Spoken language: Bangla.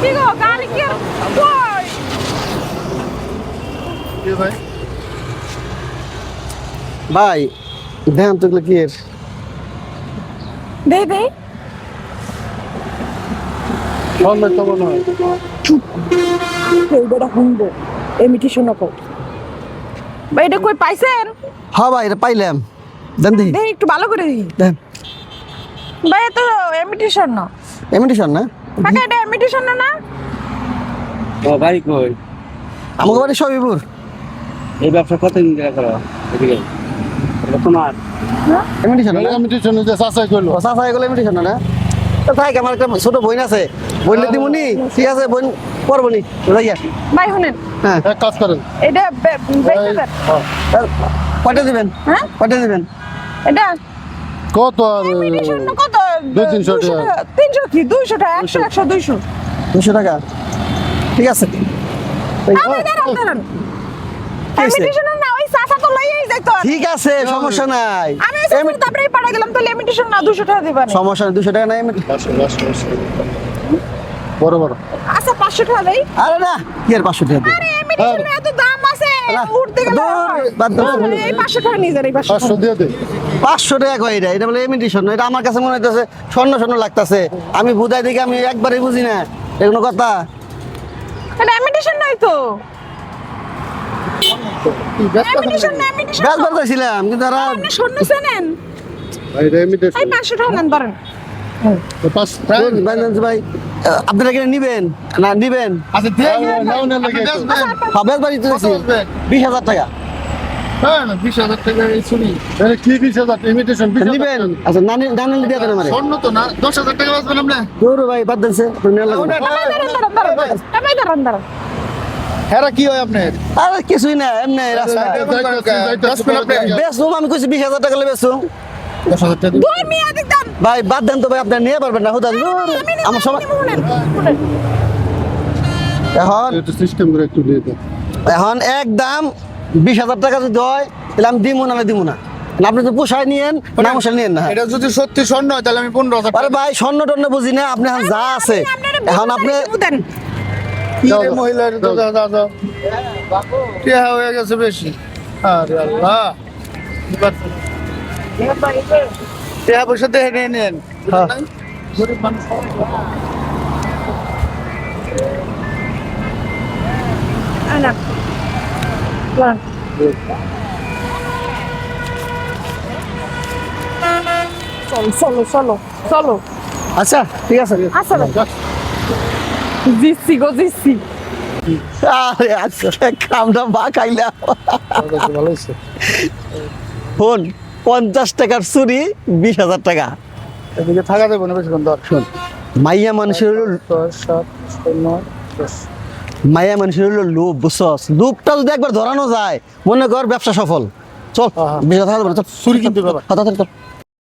কি গো গাড়ি কি আর কই? কি ভাই? ভাই দেন তো কি এর? দে দে। সন্ধ্যা তো মনে হয় এই বেটা শুনব এমিটি শোনো কো। ভাই এটা কই পাইছেন? হ্যাঁ ভাই এটা পাইলাম। দেন দেখি। দেখি একটু ভালো করে দেখি। দেন। ভাই এত এমিটেশন না। ইমিটেশন না? কাকা এটা এমিটেশন না না? ও বাড়ি কই? আমাকে বাড়ি সবিপুর এই ব্যবসা কতদিন ধরে করো? এদিকে। এটা তোমার। ইমিটেশন না? আমি টিউশন যে করল। ও চাচা এগুলো ইমিটেশন না তো থাক আমার একটা ছোট বোন আছে। বোনলে দিমুনি ঠিক আছে বোন পরবনি। যাইয়া ভাই শুনেন। হ্যাঁ। এক কাজ করেন। এটা বে- বেচে দেন। হ্যাঁ। কয়টা দিবেন। হ্যাঁ? কয়টা দিবেন। এটা? কত আর কত? দুই তিনশো টাকা। কি দুইশো টাকা একশো একশো দুইশো দুশো টাকা ঠিক আছে ঠিক আছে সমস্যা নাই তারপরে পাঠাই গেলাম তো লিমিটেশন না দুশো টাকা দিবেন সমস্যা নাই দুশো টাকা নাই। বড় বড় আচ্ছা পাঁচশো টাকা দেই আরে না কি আর টাকা দিই? আরে এত দাম আছে উঠতে গেলে বাদ দাও, এই পাঁচশো টাকা নিয়ে যান এই পাঁচশো পাঁচশো দিয়ে দে পাঁচশো টাকা কয় এটা? এটা বলে ইমিটেশন এটা আমার কাছে মনে হইতেছে স্বর্ণ স্বর্ণ লাগতেছে। আমি বুঝাই দেখি আমি একবারই বুঝি না। এগুলো কথা? এটা এমিটেশন নাই তো। করছিলাম কিন্তু তারা স্বর্ণ চেনেন? ভাই, এটা imitation। এই পাঁচশো টাকা নেন আপনারা কিনে নিবেন? না নিবেন? বিশ হাজার টাকা। হ্যাঁ, না, 20,000 টাকা এই চুরি। কি 20,000? imitation, 20,000 নিবেন আচ্ছা নানি নানি দিয়ে দেন আমার স্বর্ণ তো না, 10,000 টাকা বাঁচবেন আপনি? দৌড় ভাই বাদ দেনছে আপনি নিয়ে লাগবে দাঁড়ান দাঁড়ান দাঁড়ান দাঁড়ান দাঁড়ান দাঁড়ান দাঁড়ান হেরা কি হয় আপনার? আরে কিছুই না এমনি রাস্তা? বেচুম আমি কইছি বিশ হাজার টাকা বেচুম 10,000 টাকা দিন। দুই মিয়া দেখতাম ভাই বাদ দেন তো ভাই আপনি নিয়ে পারবেন না হুদা আমার সময় এখন system করে একটু দিয়ে দেন। এখন একদম বিশ হাজার টাকা যদি হয় তাহলে আমি দিব না আমি দিব না। আপনি তো পোষায় নিয়েন না মশাই নিয়েন না। এটা যদি সত্যি স্বর্ণ হয় তাহলে আমি পনেরো হাজার আরে ভাই স্বর্ণ টর্ণ বুঝি না আপনি এখন যা আছে। এখন আপনি মহিলার হয়ে গেছে বেশি। আরে আল্লাহ। পয়সা দেখে নিয়ে নেন। হ্যাঁ। দাঁড়ান চলো চলো চলো চলো আচ্ছা ঠিক আছে আসলে জিসি গো জিসি আরে আচ্ছা কামটা বা খাইলাম ভালো হয়েছে ফোন পঞ্চাশ টাকার চুরি বিশ হাজার টাকা এদিকে থাকা যাবে না বেশিক্ষণ ধর শোন মাইয়া মানুষের দশ সাত নয় দশ মাইয়া মানুষের হলো লোভ বুঝছস? লোভটা যদি একবার ধরানো যায় মনে কর ব্যবসা সফল। চল বেশি কথা টাকা চল চুরি কিন্তু হাত চল।